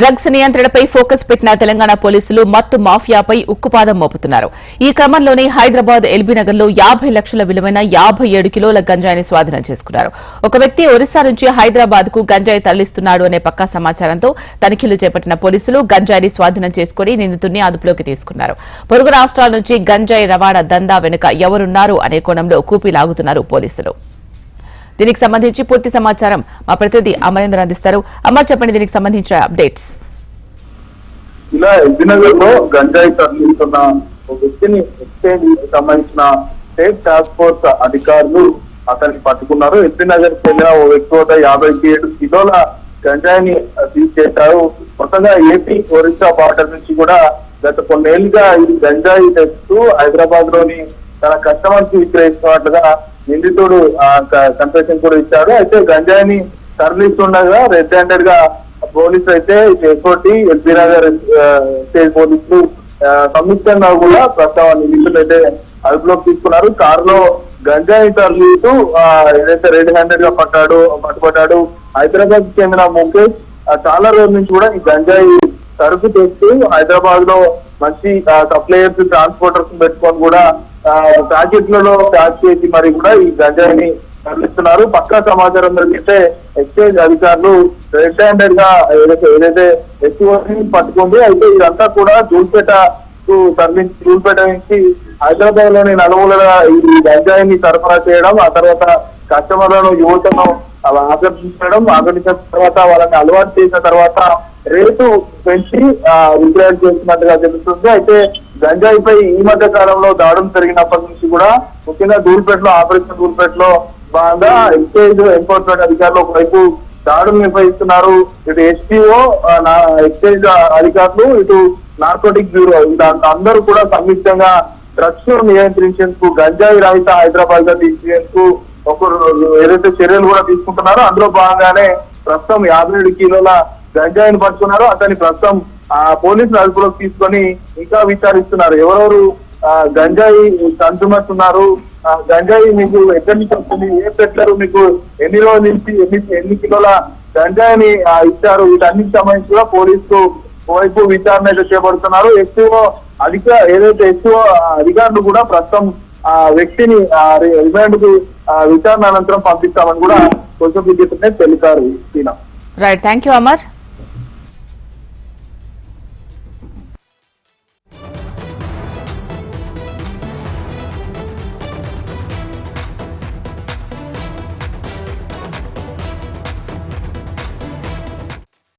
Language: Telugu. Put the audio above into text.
డ్రగ్స్ నియంత్రణపై ఫోకస్ పెట్టిన తెలంగాణ పోలీసులు మత్తు మాఫియాపై ఉక్కుపాదం మోపుతున్నారు. ఈ క్రమంలోనే హైదరాబాద్ ఎల్బీనగర్లో యాభై లక్షల విలువైన యాభై ఏడు కిలోల గంజాయిని స్వాధీనం చేసుకున్నారు. ఒక వ్యక్తి ఒరిస్సా నుంచి హైదరాబాద్కు గంజాయి తరలిస్తున్నాడు అనే పక్కా సమాచారంతో తనిఖీలు చేపట్టిన పోలీసులు గంజాయిని స్వాధీనం చేసుకుని నిందితుడిని అదుపులోకి తీసుకున్నారు. పొరుగు రాష్ట్రాల నుంచి గంజాయి రవాణా దందా వెనుక ఎవరున్నారు అనే కోణంలో కూపీ లాగుతున్నారు పోలీసులు. దీనికి సంబంధించి పూర్తి సమాచారం మా ప్రతినిధి అమరేందర్ అందిస్తారు. అమర్ చెప్పండి దీనికి సంబంధించిన అప్డేట్స్. ఇలా ఎల్బీనగర్లో గంజాయి తరలిస్తున్న ఒక వ్యక్తిని ఎక్స్చేంజ్ సంబంధించిన స్టేట్ టాస్క్ ఫోర్స్ అధికారులు అతన్ని పట్టుకున్నారు. ఎల్బీనగర్ చెందిన ఓ వ్యక్తి వద్ద యాభై ఏడు కిలోల గంజాయిని సీజ్ చేశారు. మొత్తంగా ఏపీ ఒరిస్సా బార్డర్ నుంచి కూడా గత కొన్నేళ్ళుగా ఈ గంజాయి తెస్తూ హైదరాబాద్లోని తన కస్టమర్స్ విక్రయిస్తున్నట్లుగా నిందితుడు కన్ఫెషన్ కూడా ఇచ్చాడు. అయితే గంజాయిని తరలిస్తుండగా రెడ్ హ్యాండెడ్గా పోలీసులు అయితే ఎస్ఓటి ఎల్బీ నగర్ స్టేట్ పోలీసులు సంయుక్తంగా కూడా ప్రస్తావన నిందితులు అయితే అదుపులోకి తీసుకున్నారు. కారులో గంజాయి తరలిస్తూ ఏదైతే రెడ్ హ్యాండెడ్గా పట్టాడు పట్టుబడ్డాడు హైదరాబాద్ చెందిన ముఖేష్ చాలా రోజుల నుంచి కూడా ఈ గంజాయి సరుకు తెస్తూ హైదరాబాద్లో మంచి సప్లయర్స్ ట్రాన్స్పోర్టర్స్ పెట్టుకొని కూడా ప్యాకెట్లలో ప్యాక్ చేసి మరి కూడా ఈ గంజాయిని తరలిస్తున్నారు పక్కా సమాచారం దొరికితే ఎక్సైజ్ అధికారులు రెడ్ హ్యాండెడ్గా ఏదైతే ఏదైతే ఎక్కువని పట్టుకుంది అయితే ఇదంతా కూడా జూల్పేట తరలించి జూల్పేట నుంచి హైదరాబాద్లోని నలుమూలల ఈ గంజాయిని సరఫరా చేయడం ఆ తర్వాత కస్టమర్లను యువతను అలా ఆకర్షించడం ఆకర్షించిన తర్వాత వాళ్ళని అలవాటు చేసిన తర్వాత రేటు పెంచి ఆ, చేస్తున్నట్టుగా తెలుస్తుంది అయితే గంజాయిపై ఈ మధ్య కాలంలో దాడులు జరిగినప్పటి నుంచి కూడా ముఖ్యంగా దూల్పేటలో ఆపరేషన్ దూల్పేటలో భాగంగా ఎక్సైజ్ ఎన్ఫోర్స్మెంట్ అధికారులు ఒకవైపు దాడులు నిర్వహిస్తున్నారు. ఇటు ఎస్పీఓ ఎక్సైజ్ అధికారులు ఇటు నార్కోటిక్ బ్యూరో దాంట్లో అందరూ కూడా సంయుక్తంగా డ్రగ్స్ నియంత్రించేందుకు గంజాయి రహిత హైదరాబాద్గా తీసేందుకు ఒకరు ఏదైతే చర్యలు కూడా తీసుకుంటున్నారో అందులో భాగంగానే ప్రస్తుతం యాభై ఏడు కిలోల గంజాయిని పట్టుకున్నారు అతని ప్రస్తుతం ఆ పోలీసులు అదుపులోకి తీసుకొని ఇంకా విచారిస్తున్నారు. ఎవరెవరు ఆ, గంజాయి కన్సూమర్స్ ఉన్నారు? ఆ, గంజాయి మీకు ఎక్కడి నుంచి వస్తుంది? ఏ పెట్టారు మీకు ఎన్ని రోజుల నుంచి ఎన్ని ఎన్ని కిలోల గంజాయిని ఇచ్చారు? వీటన్నిటి సంబంధించి కూడా పోలీసులు వైపు విచారణ అయితే చేపడుతున్నారు. ఎక్కువ అధిక ఏదైతే ఎక్కువ అధికారులు కూడా ప్రస్తుతం ఆ వ్యక్తిని రిమాండ్కు విచారణ అనంతరం పంపిస్తామని కూడా కొంచెం విద్యుత్ తెలిపారు రైట్ థ్యాంక్ యూ అమర్